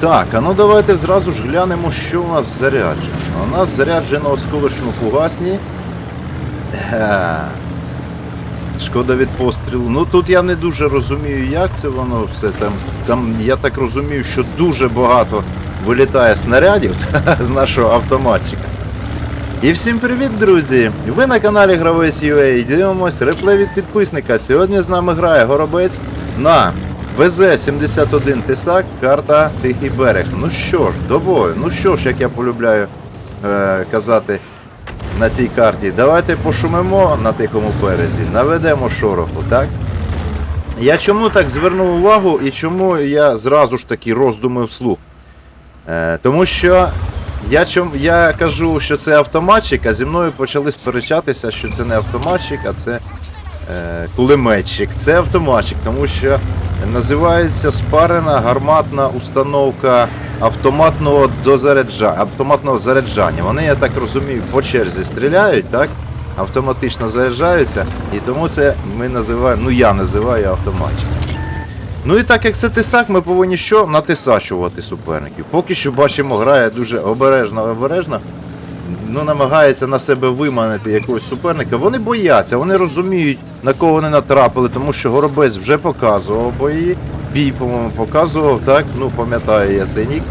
Так, а ну давайте зразу ж глянемо, що у нас заряджено. У нас заряджено осколочно фугасні. Шкода від пострілу. Ну тут я не дуже розумію, як це воно все. Там, там я так розумію, що дуже багато вилітає снарядів з нашого автоматчика. І всім привіт, друзі! Ви на каналі Гравець UA. Дивимось реплей від підписника. Сьогодні з нами грає Горобець на ВЗ-71 Тесак, карта Тихий берег. Ну що ж, до бою. Ну що ж, як я полюбляю е, казати на цій карті, давайте пошумимо на тихому березі, наведемо шороху, так? Я чому так звернув увагу і чому я зразу ж таки роздуми вслух? Е, тому що я, чом, я кажу, що це автоматчик, а зі мною почали сперечатися, що це не автоматчик, а це е, кулеметчик. Це автоматчик, тому що називається спарена гарматна установка автоматного дозаряджа, автоматного заряджання. Вони, я так розумію, по черзі стріляють, так? Автоматично заряджаються, і тому це ми називаємо, ну я називаю автоматчик. Ну і так як це тисак, ми повинні що? Натисачувати суперників. Поки що бачимо, грає дуже обережно, обережно. Ну, намагається на себе виманити якогось суперника. Вони бояться, вони розуміють, на кого вони натрапили, тому що Горобець вже показував бої. Бій, по-моєму, показував, так? Ну, пам'ятаю я цей нік.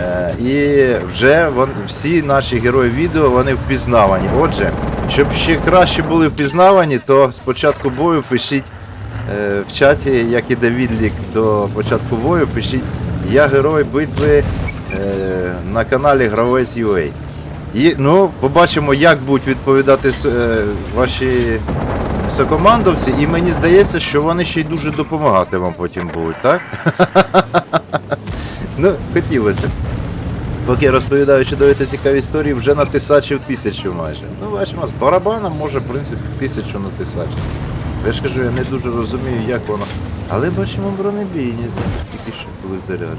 Е, і вже вон, всі наші герої відео вони впізнавані. Отже, щоб ще краще були впізнавані, то спочатку бою пишіть е, в чаті, як іде відлік до початку бою, пишіть Я герой битви е, на каналі Гравець UA. І ну, побачимо, як будуть відповідати е, ваші сокомандовці, і мені здається, що вони ще й дуже допомагати вам потім будуть, так? ну, хотілося. Поки розповідаю чудові цікаві історії, вже натисачив тисячу майже. Ну, бачимо, з барабаном може, в принципі, тисячу натисачити. Я ж кажу, я не дуже розумію, як воно. Але бачимо бронебійні, тільки що були заряджені.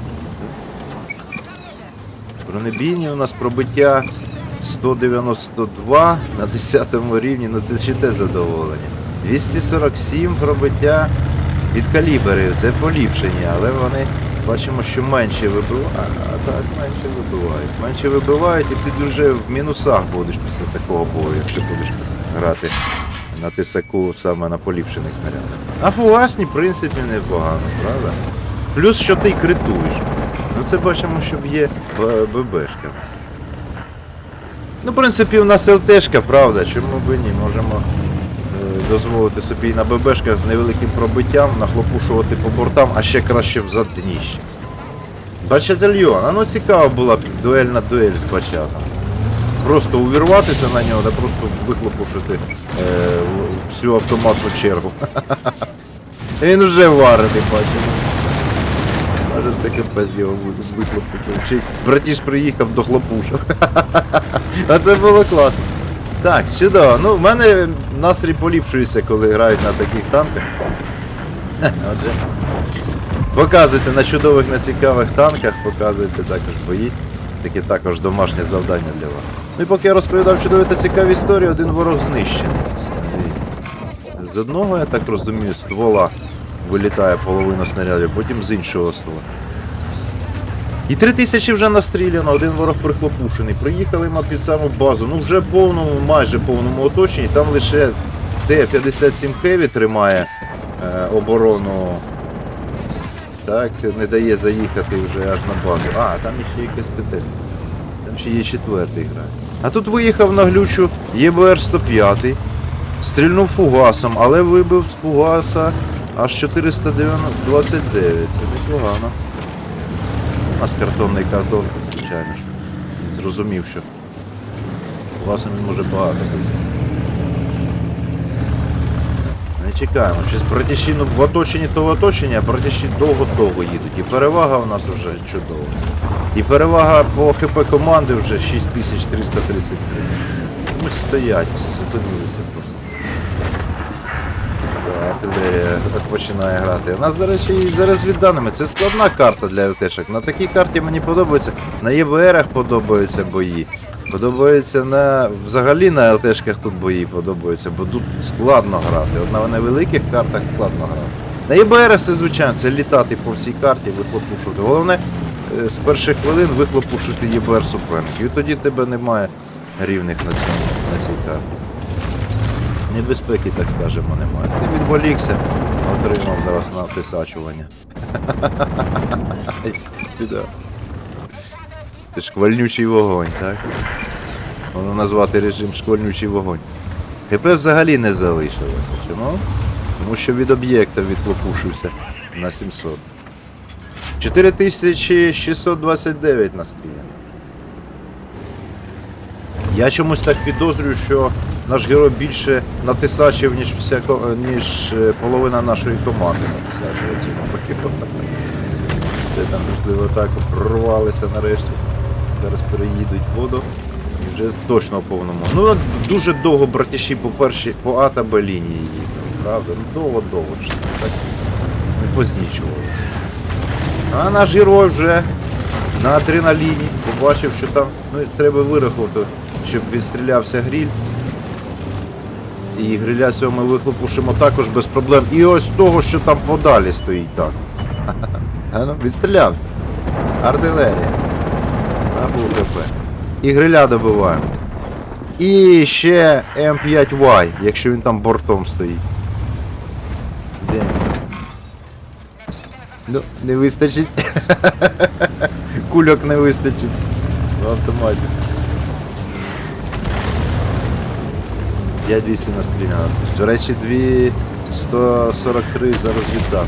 Бронебійні у нас пробиття 192 на 10 рівні, ну це ще те задоволення. 247 пробиття від калібри, все поліпшені, але вони бачимо, що менше вибивають. А так, менше вибивають. Менше вибивають, і ти вже в мінусах будеш після такого бою, якщо будеш грати на тисаку саме на поліпшених снарядах. А фугасні, в принципі, непогано, правда? Плюс, що ти критуєш. Ну це бачимо, що є Б- ББшка. Ну, в принципі, у нас ЛТшка, правда, чому би ні, можемо е, дозволити собі на ББшках з невеликим пробиттям нахлопушувати по бортам, а ще краще в задніще. Бачательйон, а ну цікаво була б дуельна дуель з бачатом. Просто увірватися на нього, да просто вихлопушити е, всю автоматну чергу. Він вже варений, бачимо. Може все капець його ви- вихлопушив. Чи братіш приїхав до хлопушок. А це було класно. Так, чудово. Ну, в мене настрій поліпшується, коли грають на таких танках. Отже. Показуйте на чудових, на цікавих танках, показуйте також бої. Таке також домашнє завдання для вас. Ну і поки я розповідав чудові та цікаві історії, один ворог знищений. З одного, я так розумію, ствола вилітає половина снарядів, потім з іншого ствола. І три тисячі вже настріляно, один ворог прихлопушений. Приїхали ми під саму базу. Ну вже повному, майже повному оточенні. Там лише Т-57 Heavy тримає е, оборону. Так, не дає заїхати вже аж на базу. А, там ще якась ПТ. Там ще є четвертий грає. А тут виїхав на глючу ЄБР 105, стрільнув фугасом, але вибив з фугаса аж 429. Це непогано. У нас картонний картон, звичайно ж. Зрозумів, що фугасом він може багато бути. Не чекаємо. Чи братіші ну, в оточенні, то в оточенні, а братіші довго-довго їдуть. І перевага у нас вже чудова. І перевага по ХП команди вже 6333. Комусь стоять, всі зупинилися Артилерія починає грати. У нас, до речі, і за розвідданими. Це складна карта для ЛТшок. На такій карті мені подобається. На ЄБРах подобаються бої. Подобається на. Взагалі на ЛТшках тут бої подобаються, бо тут складно грати. От на невеликих картах складно грати. На ЄБРах це звичайно, це літати по всій карті, вихлопушувати. Головне е, з перших хвилин вихлопушити ЄБР суперників. І тоді тебе немає рівних на цьому на цій карті. Небезпеки, так скажемо, немає. Ти відволікся, отримав зараз на присачування. Це шквальнючий вогонь, так? Воно назвати режим шквальнючий вогонь. ГП взагалі не залишилося. Чому? Тому що від об'єкта відхлопушився на 700. 4629 настріляно. Я чомусь так підозрюю, що наш герой більше натисачив, ніж всяко, ніж е, половина нашої команди натисачила в цьому. Де там можливо так прорвалися нарешті. Зараз переїдуть воду. І вже точно в повному. Ну дуже довго братіші по першій по А та Б лінії їхали, правда? Ну довго-довго так не познічувалися. А наш герой вже на адреналіні побачив, що там ну, треба вирахувати, щоб відстрілявся гріль. І гриля цього ми вихлопушимо також без проблем. І ось того, що там подалі стоїть так. А ну, відстрілявся. Артилерія. Набув ГП. І гриля добиваємо. І ще М5Y, якщо він там бортом стоїть. Де? Ну, не вистачить. Кульок не вистачить. В автоматі. 5200 настріляно. До речі, 2143 зараз віддати.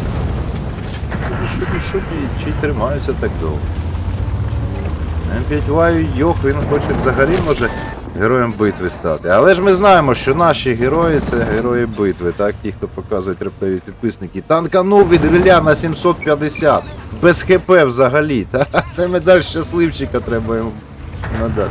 Шубі, шубі, чи тримаються так довго? М5Y Йох, він хоче взагалі може героєм битви стати. Але ж ми знаємо, що наші герої це герої битви, так? Ті, хто показують рептові підписники. Танканув від Ілля на 750. Без ХП взагалі. Та? Це медаль щасливчика треба йому надати.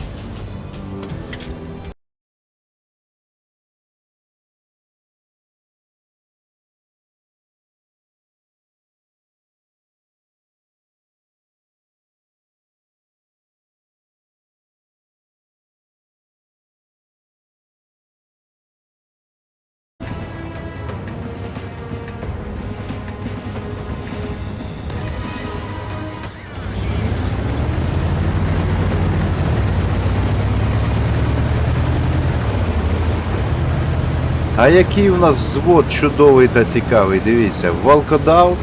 А який у нас взвод чудовий та цікавий, дивіться, Волкодав,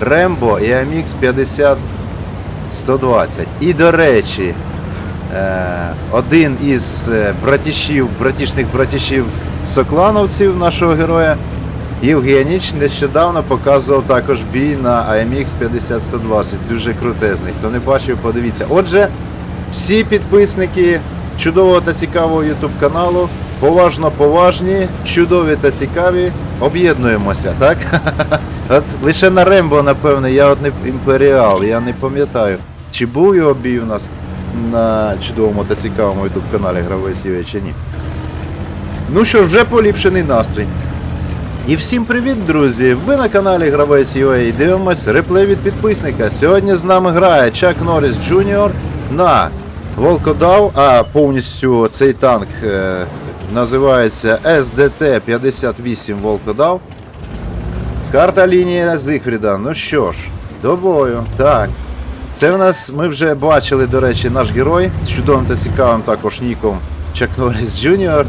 Рембо і Амікс 50 120. І до речі, е, один із е, братішів, братішних братішів соклановців нашого героя Євгеніч нещодавно показував також бій на AMX 50-120. Дуже крутезний. Хто не бачив, подивіться. Отже, всі підписники чудового та цікавого YouTube каналу. Поважно поважні, чудові та цікаві. Об'єднуємося, так? От лише на Рембо, напевно, я от не імперіал, я не пам'ятаю, чи був його бій у нас на чудовому та цікавому YouTube каналі Гравець UA чи ні. Ну що вже поліпшений настрій. І всім привіт, друзі! Ви на каналі Гравець UA і дивимось реплей від підписника. Сьогодні з нами грає Чак Норріс Джуніор на Волкодав, а повністю цей танк е, називається SDT-58 Волкодав. Карта лінії Зигфріда. Ну що ж, до бою. Так. Це в нас ми вже бачили, до речі, наш герой з чудовим та цікавим також ніком Чак Норріс Джуніор.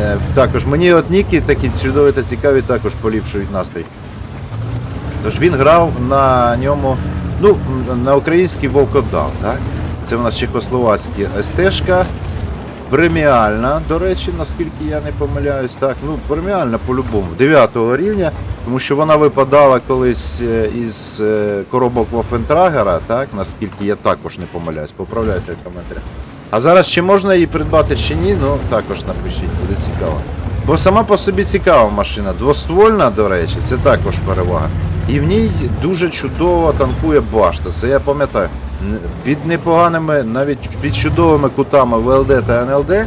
Е, Також мені от ніки такі чудові та цікаві також поліпшують настрій. Тож він грав на ньому, ну, на український Волкодав, так? Це у нас чехословацькі СТ-шка. Преміальна, до речі, наскільки я не помиляюсь, так, ну преміальна по-любому, 9 рівня, тому що вона випадала колись е, із е, коробок Вофентрагера, так, наскільки я також не помиляюсь, поправляйте в коментарях. А зараз чи можна її придбати чи ні, ну також напишіть, буде цікаво. Бо сама по собі цікава машина, двоствольна, до речі, це також перевага. І в ній дуже чудово танкує башта. Це я пам'ятаю. Під непоганими, навіть під чудовими кутами ВЛД та НЛД, е,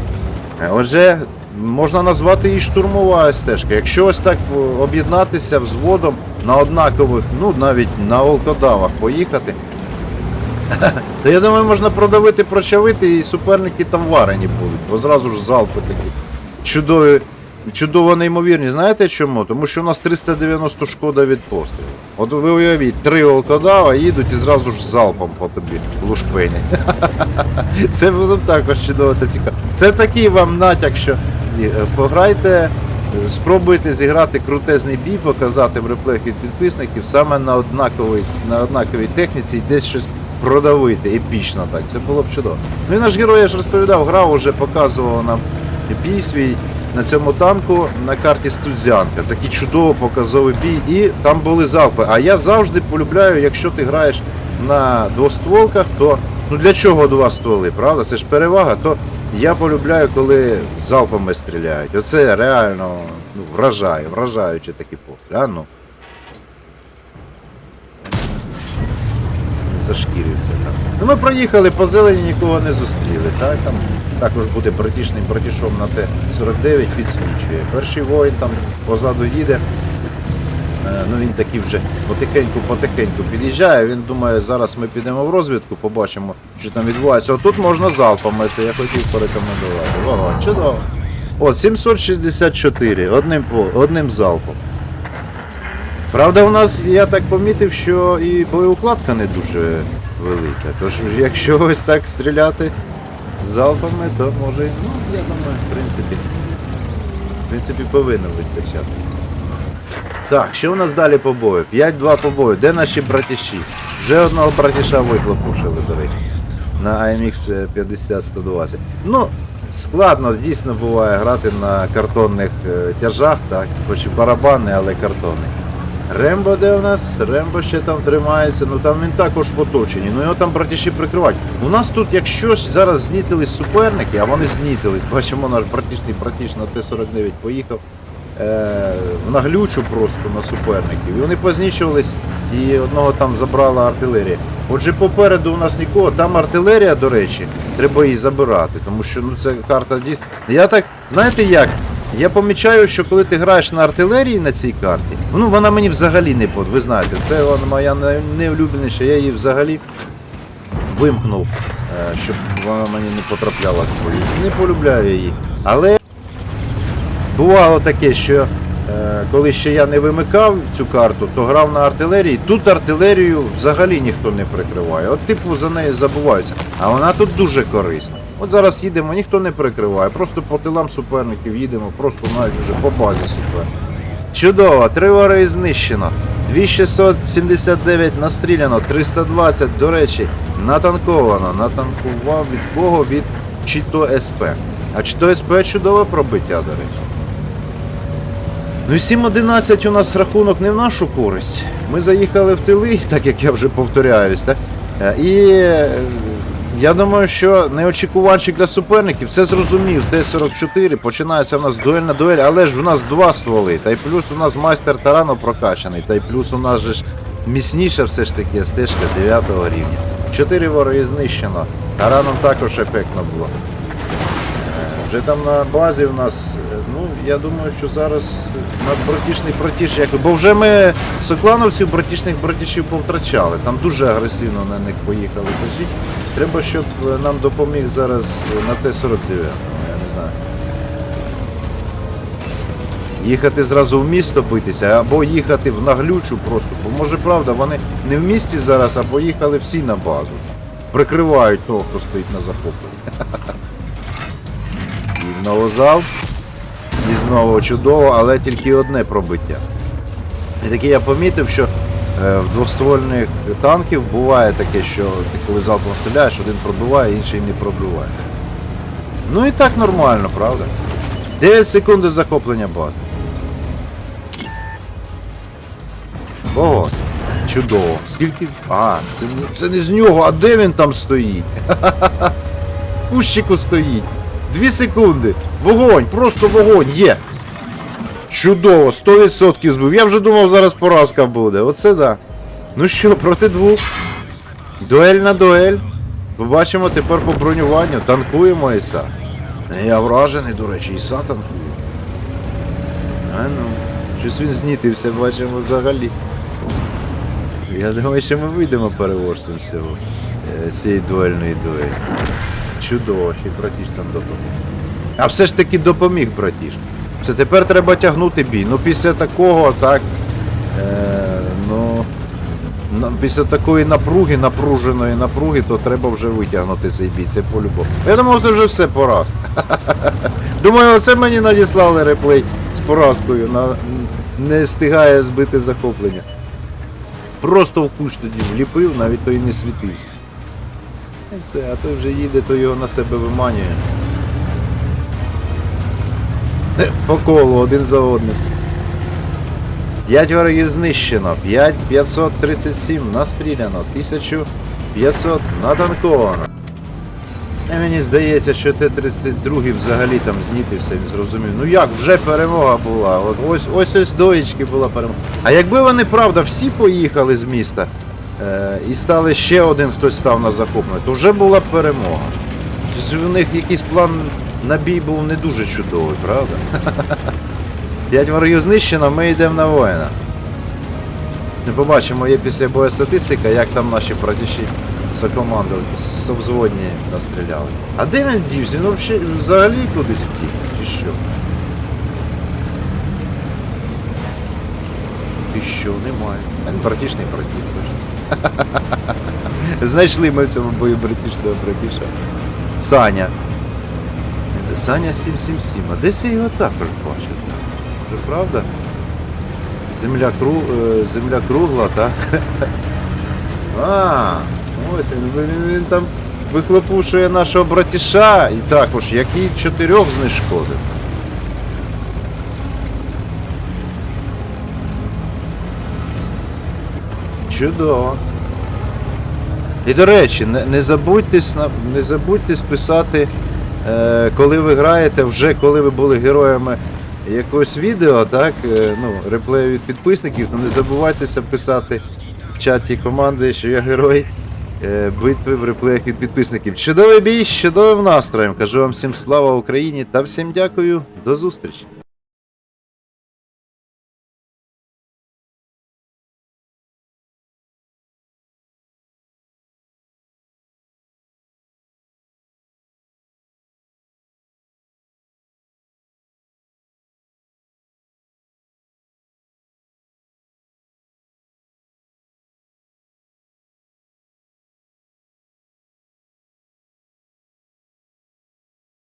вже можна назвати її штурмова стежка. Якщо ось так об'єднатися взводом на однакових, ну навіть на волкодавах поїхати, то я думаю, можна продавити, прочавити і суперники там варені будуть, бо зразу ж залпи такі чудові чудово неймовірні. Знаєте чому? Тому що у нас 390 шкода від пострілу. От ви уявіть, три волкодава їдуть і зразу ж залпом по тобі лушпині. Це було також чудово та цікаво. Це такий вам натяк, що е, пограйте, е, спробуйте зіграти крутезний бій, показати в реплеях від підписників саме на однаковій, на однаковій техніці і десь щось продавити, епічно так. Це було б чудово. Ну і наш герой, я ж розповідав, грав уже показував нам бій свій на цьому танку на карті Студзянка. Такий чудово показовий бій. І там були залпи. А я завжди полюбляю, якщо ти граєш на двостволках, то ну для чого два стволи, правда? Це ж перевага, то я полюбляю, коли залпами стріляють. Оце реально ну, вражає, вражаючи такі постріли. А ну. Зашкірився там. Ну ми проїхали по зелені, нікого не зустріли. Так? Там також буде братішним братішом на Т-49 підсвічує. Перший воїн там позаду їде. Е, Ну він такий вже потихеньку-потихеньку під'їжджає. Він думає, зараз ми підемо в розвідку, побачимо, що там відбувається. Отут можна залпами, це я хотів порекомендувати. Вогонь, чудово. От, 764, одним, одним залпом. Правда, у нас, я так помітив, що і боєукладка не дуже велика. Тож, якщо ось так стріляти залпами, то може, ну, я думаю, в принципі, в принципі, повинно вистачати. Так, що у нас далі по бою? 5-2 по бою. Де наші братіші? Вже одного братіша вихлопушили, до речі. На AMX 50-120. Ну, складно дійсно буває грати на картонних е, тяжах, так, хоч і барабани, але картонні. Рембо де у нас? Рембо ще там тримається, ну там він також в оточенні. Ну його там братіші прикривають. У нас тут, якщо зараз знітились суперники, а вони знітились, бачимо, наш братішний братіш на Т-49 поїхав е, в наглючу просто на суперників. І вони познічувались, і одного там забрала артилерія. Отже, попереду у нас нікого, там артилерія, до речі, треба її забирати, тому що ну це карта дійсно. Я так, знаєте як? Я помічаю, що коли ти граєш на артилерії на цій карті, ну вона мені взагалі не под. Ви знаєте, це моя най- найулюбленіша, я її взагалі вимкнув, е, щоб вона мені не потрапляла в бою. Не полюбляю її. Але бувало таке, що е, коли ще я не вимикав цю карту, то грав на артилерії. Тут артилерію взагалі ніхто не прикриває. От типу за неї забуваються. А вона тут дуже корисна. От зараз їдемо, ніхто не прикриває. Просто по тилам суперників їдемо, просто навіть вже по базі суперників. Чудово, три вари знищено. 2679 настріляно, 320, до речі, натанковано. Натанкував від кого? Від Чито СП. А Чито СП чудове пробиття, до речі. Ну і 7-11 у нас рахунок не в нашу користь. Ми заїхали в тили, так як я вже повторяюсь, так? Е, І е, я думаю, що неочікуванчик для суперників це зрозумів. Т-44 починається в нас дуельна дуель, але ж у нас два стволи. Та й плюс у нас майстер тарану прокачаний, та й плюс у нас же ж міцніша все ж таки стежка 9 рівня. Чотири вороги знищено. Тараном також ефектно було. Вже там на базі в нас, е, ну я думаю, що зараз над братішний братіш, як бо вже ми соклановців братішних братішів повтрачали. Там дуже агресивно на них поїхали тажі. Треба, щоб е, нам допоміг зараз е, на Т-49, я не знаю. Їхати зразу в місто битися, або їхати в наглючу просто. Бо може правда, вони не в місті зараз, а поїхали всі на базу. Прикривають того, хто стоїть на захопленні. І знову залп. І знову чудово, але тільки одне пробиття. І таке я помітив, що в двоствольних танків буває таке, що ти коли залпом стріляєш, один пробиває, інший не пробиває. Ну і так нормально, правда? 9 секунд захоплення бази. Ого, чудово. Скільки. А, це, не- це не з нього, а де він там стоїть? Кущику стоїть. Дві секунди. Вогонь, просто вогонь, є. Чудово, 100% збив. Я вже думав, зараз поразка буде. Оце да. Ну що, проти двох. Дуель на дуель. Побачимо тепер по бронюванню. Танкуємо Іса. Я вражений, до речі, Іса танкує. А ну, щось він знітився, бачимо взагалі. Я думаю, що ми вийдемо переможцем з цього. е, цієї дуельної дуелі. Чудово, ще братіш там допоміг. А все ж таки допоміг братіш. Це тепер треба тягнути бій. Ну після такого, так. Е, ну. Після такої напруги, напруженої напруги, то треба вже витягнути цей бій, це по-любому. Я думав, це вже все пораз. Думаю, оце мені надіслали реплей з поразкою. На... Не встигає збити захоплення. Просто в куш тоді вліпив, навіть той не світився. І все, а той вже їде, то його на себе виманює. По колу один за одним. 5 ворогів знищено, 5 537 настріляно, 1500 натанковано. І мені здається, що Т-32 взагалі там зніпився, він зрозумів. Ну як, вже перемога була. От ось ось ось доїчки була перемога. А якби вони, правда, всі поїхали з міста е, і стали ще один хтось став на захоплення, то вже була б перемога. Тобто у них якийсь план на бій був не дуже чудовий, правда? П'ять ворогів знищено, ми йдемо на воїна. Ми побачимо, є після бою статистика, як там наші братіші сокоманду совзводні настріляли. А де він дівся? Він взагалі, кудись втік, чи що? Ти що, немає. Він братішний братів. Знайшли ми в цьому бою братішного братіша. Саня. Це Саня 777. А десь я його також бачив. Це правда? Земля, кру... е, Земля кругла, так? А, ось він, він, він там вихлопушує нашого братіша і також, який чотирьох знешкодив. Чудово. І до речі, не, не забудьте не забудьте списати, коли ви граєте, вже коли ви були героями якогось відео, так, е, ну, реплею від підписників, то не забувайтеся писати в чаті команди, що я герой е, битви в реплеях від підписників. Чудовий бій, з чудовим настроєм. Кажу вам всім слава Україні та всім дякую. До зустрічі!